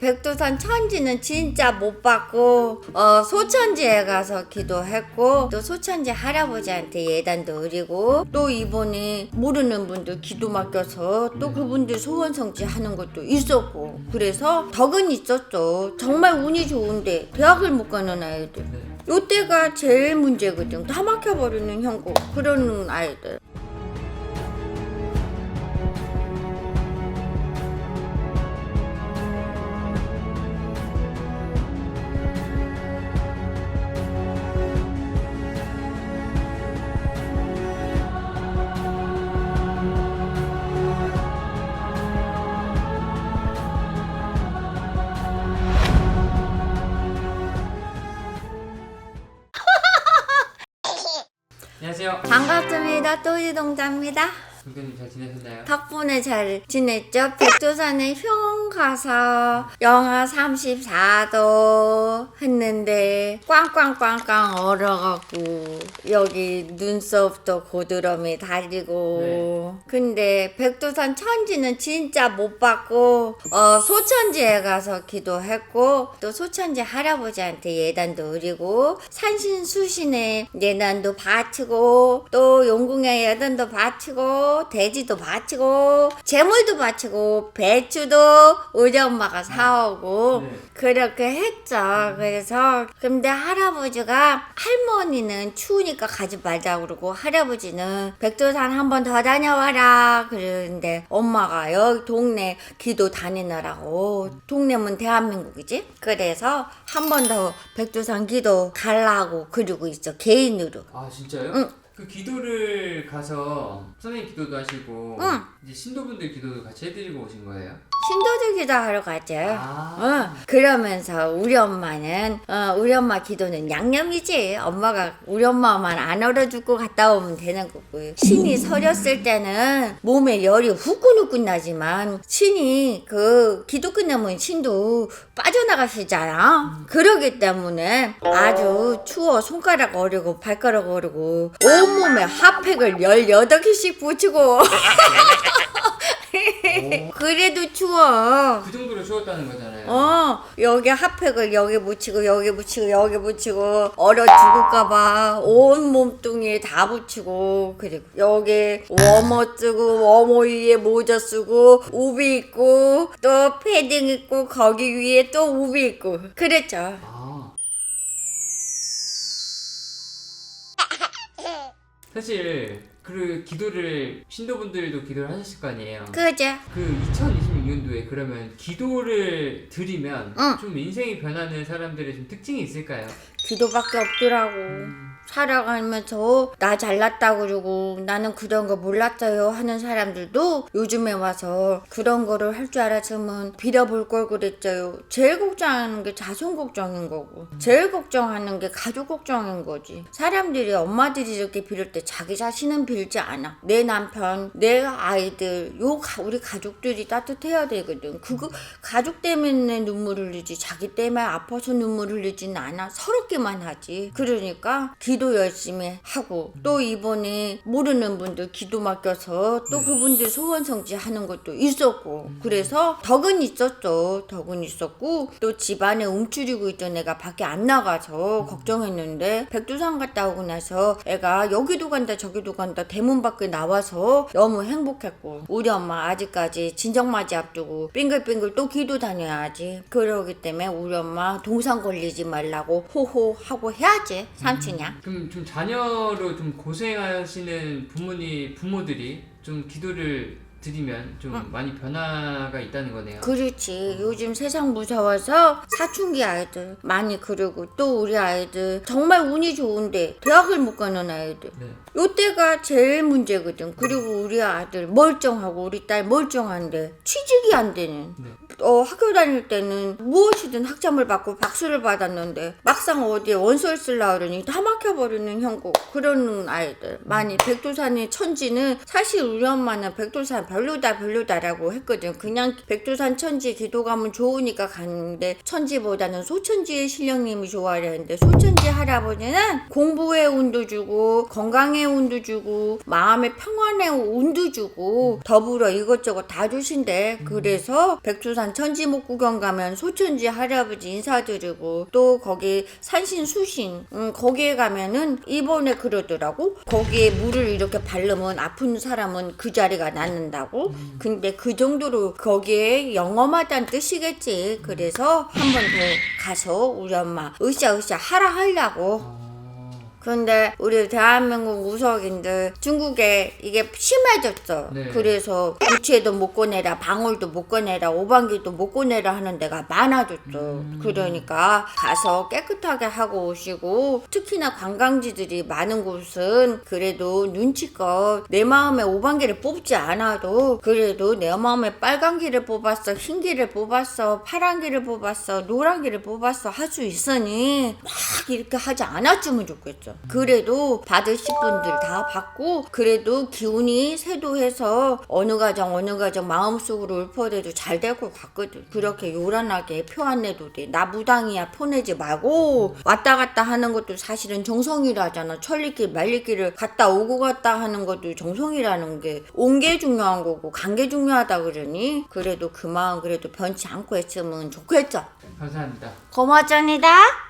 백두산 천지는 진짜 못 받고 어, 소천지에 가서 기도했고 또 소천지 할아버지한테 예단도 드리고 또 이번에 모르는 분들 기도 맡겨서 또 그분들 소원 성취 하는 것도 있었고 그래서 덕은 있었죠. 정말 운이 좋은데 대학을 못 가는 아이들. 요때가 제일 문제거든. 다 막혀버리는 형국 그런 아이들 안녕하세요. 반갑습니다 또이동자입니다 동교님 잘 지내셨나요? 덕분에 잘 지냈죠? 백두산에 휴 가서 영하 34도 했는데 꽝꽝꽝꽝 얼어갖고 여기 눈썹도 고드름이 달리고 근데 백두산 천지는 진짜 못 받고 어, 소천지에 가서 기도했고 또 소천지 할아버지한테 예단도 드리고 산신수신에 예단도 바치고 또 용궁에 예단도 바치고 돼지도 바치고 재물도 바치고 배추도 우리 엄마가 사오고 네. 그렇게 했죠. 그래서 근데 할아버지가 할머니는 추우니까 가지 말자 그러고 할아버지는 백두산 한 번 더 다녀와라 그러는데 엄마가 여기 동네 기도 다니느라고 동네면 대한민국이지. 그래서 한 번 더 백두산 기도 갈라고 그러고 있어 개인으로. 아 진짜요? 응. 그 기도를 가서 선생님 기도도 하시고 응. 이제 신도분들 기도도 같이 해드리고 오신 거예요? 신도들 기도하러 가죠. 아. 어, 그러면서 우리 엄마는 어, 우리 엄마 기도는 양념이지. 엄마가 우리 엄마만 안 얼어죽고 갔다 오면 되는 거고요. 신이 서렸을 때는 몸에 열이 후끈후끈 나지만 신이 그 기도 끝나면 신도 빠져나가시잖아. 그러기 때문에 아주 추워 손가락 어리고 발가락 어리고 온몸에 핫팩을 18개씩 붙이고 그래도 추워. 그 정도로 추웠다는 거잖아요. 어 여기 핫팩을 여기 붙이고 여기 붙이고 여기 붙이고 얼어 죽을까봐 온 몸뚱이에 다 붙이고 그리고 여기 워머 쓰고 워머 위에 모자 쓰고 우비 입고 또 패딩 입고 거기 위에 또 우비 입고 그랬죠 사실 그 기도를 신도분들도 기도를 하셨을 거 아니에요. 그죠 그 2026년도에 그러면 기도를 드리면 응. 좀 인생이 변하는 사람들의 좀 특징이 있을까요? 기도밖에 없더라고 살아가면서 나 잘났다 그러고 나는 그런 거 몰랐어요 하는 사람들도 요즘에 와서 그런 거를 할 줄 알았으면 빌어볼 걸 그랬어요. 제일 걱정하는 게 자손 걱정인 거고 제일 걱정하는 게 가족 걱정인 거지. 사람들이 엄마들이 이렇게 빌을 때 자기 자신은 빌지 않아. 내 남편, 내 아이들, 요 가- 우리 가족들이 따뜻해야 되거든. 그거 가족 때문에 눈물을 흘리지 자기 때문에 아파서 눈물을 흘리지는 않아. 서럽게만 하지. 그러니까 기도 열심히 하고 또 이번에 모르는 분들 기도 맡겨서 또 그분들 소원 성취 하는 것도 있었고 그래서 덕은 있었죠. 덕은 있었고 또 집안에 움츠리고 있던 애가 밖에 안 나가서 걱정했는데 백두산 갔다 오고 나서 애가 여기도 간다 저기도 간다 대문 밖에 나와서 너무 행복했고 우리 엄마 아직까지 진정맞이 앞두고 빙글빙글 또 기도 다녀야지. 그러기 때문에 우리 엄마 동상 걸리지 말라고 호호 하고 해야지. 삼촌이야 그럼 좀 자녀로 좀 고생하시는 부모님 부모들이 좀 기도를 드리면 좀 많이 변화가 있다는 거네요. 그렇지. 요즘 세상 무서워서 사춘기 아이들 많이 그러고 또 우리 아이들 정말 운이 좋은데 대학을 못 가는 아이들. 네. 요때가 제일 문제거든. 그리고 우리 아들 멀쩡하고 우리 딸 멀쩡한데 취직이 안 되는. 네. 어, 학교 다닐 때는 무엇이든 학점을 받고 박수를 받았는데 막상 막상 어디에 원서를 쓰려고 그러니 다 막혀버리는 형국 그런 아이들. 많이 백두산의 천지는 사실 우리 엄마는 백두산 별로다 별로다라고 했거든. 그냥 백두산 천지 기도 가면 좋으니까 갔는데 천지보다는 소천지의 신령님이 좋아하는데 소천지 할아버지는 공부에 운도 주고 건강에 운도 주고 마음의 평안에 운도 주고 더불어 이것저것 다 주신대. 그래서 백두산 천지목 구경 가면 소천지 할아버지 인사드리고 또 거기 산신 수신. 음, 거기에 가면은 이번에 그러더라고. 거기에 물을 이렇게 바르면 아픈 사람은 그 자리가 낫는다고. 근데 그 정도로 거기에 영험하다는 뜻이겠지. 그래서 한 번 더 가서 우리 엄마 으쌰으쌰 하라 하려고. 어, 근데 우리 대한민국 우석인들 중국에 이게 심해졌어. 네. 그래서 부채도 못 꺼내라, 방울도 못 꺼내라, 오방기도 못 꺼내라 하는 데가 많아졌어. 그러니까 가서 깨끗하게 하고 오시고 특히나 관광지들이 많은 곳은 그래도 눈치껏 내 마음에 오방기를 뽑지 않아도 그래도 내 마음에 빨간기를 뽑았어, 흰기를 뽑았어, 파란기를 뽑았어, 노란기를 뽑았어 할 수 있으니 막 이렇게 하지 않았으면 좋겠 죠. 그래도 받으실 분들 다 받고 그래도 기운이 세도해서 어느 가정 어느 가정 마음속으로 읊어대도 잘 될 것 같거든. 그렇게 요란하게 표 안 내도 돼. 나 무당이야 표 내지 말고 왔다 갔다 하는 것도 사실은 정성이라잖아. 천리길 말리길을 갔다 오고 갔다 하는 것도 정성이라는 게 온 게 중요한 거고 간 게 중요하다 그러니 그래도 그 마음 그래도 변치 않고 했으면 좋겠죠. 감사합니다. 고맙습니다.